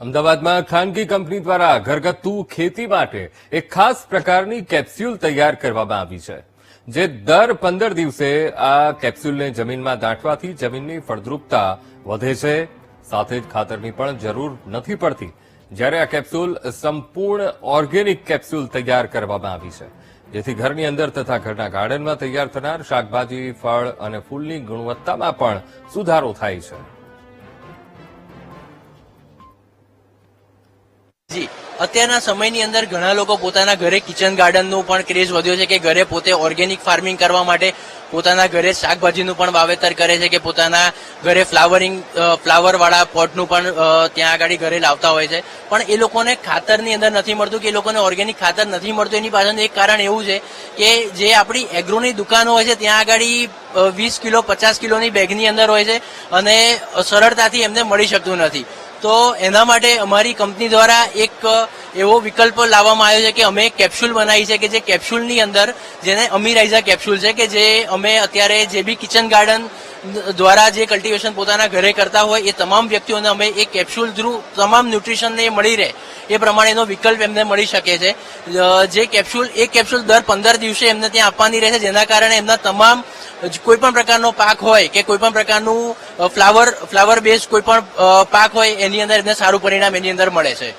અમદાવાદમાં ખાનગી કંપની દ્વારા ઘરગથ્થુ ખેતી માટે એક ખાસ પ્રકારની કેપ્સ્યુલ તૈયાર કરવામાં આવી છે, જે દર પંદર દિવસે આ કેપ્સ્યુલને જમીનમાં દાંટવાથી જમીનની ફળદ્રુપતા વધે છે. સાથે જ ખાતરની પણ જરૂર નથી પડતી, જ્યારે આ કેપ્સ્યુલ સંપૂર્ણ ઓર્ગેનિક કેપ્સ્યુલ તૈયાર કરવામાં આવી છે, જેથી ઘરની અંદર તથા ઘરના ગાર્ડનમાં તૈયાર થનાર શાકભાજી, ફળ અને ફૂલની ગુણવત્તામાં પણ સુધારો થાય છે. અત્યારના સમયની અંદર ઘણા લોકો પોતાના ઘરે કિચન ગાર્ડનનું પણ ક્રેઝ વધ્યો છે કે ઘરે પોતે ઓર્ગેનિક ફાર્મિંગ કરવા માટે પોતાના ઘરે શાકભાજીનું પણ વાવેતર કરે છે કે પોતાના ઘરે ફ્લાવરિંગ ફ્લાવરવાળા પોટનું પણ ત્યાં આગળ ઘરે લાવતા હોય છે. પણ એ લોકોને ખાતરની અંદર નથી મળતું કે એ લોકોને ઓર્ગેનિક ખાતર નથી મળતું. એની પાછળનું એક કારણ એવું છે કે જે આપણી એગ્રોની દુકાનો હોય છે, ત્યાં આગળ વીસ કિલો, પચાસ કિલોની બેગની અંદર હોય છે અને સરળતાથી એમને મળી શકતું નથી. તો એના માટે અમારી કંપની દ્વારા એક એવો વિકલ્પ લાવવામાં આવ્યો છે કે અમે કેપ્સ્યુલ બનાવી છે કે જે કેપ્સ્યુલની અંદર જેને અમીરાઇઝા કેપ્સ્યુલ છે કે જે અમે અત્યારે જે બી કિચન ગાર્ડન દ્વારા જે કલ્ટિવેશન પોતાના ઘરે કરતા હોય એ તમામ વ્યક્તિઓને અમે એક કેપ્સ્યુલ થ્રુ તમામ ન્યુટ્રિશનને મળી રહે એ પ્રમાણેનો વિકલ્પ એમને મળી શકે છે. જે કેપ્સ્યુલ, એક કેપ્સ્યુલ દર પંદર દિવસે એમને ત્યાં આપવાની રહેશે જેના કારણે એમના તમામ કોઈ પણ પ્રકારનો પાક હોય કે કોઈ પણ પ્રકારનું ફ્લાવર ફ્લાવર બેઝ કોઈ પણ પાક હોય, એની અંદર એમને સારું પરિણામ એની અંદર મળે છે.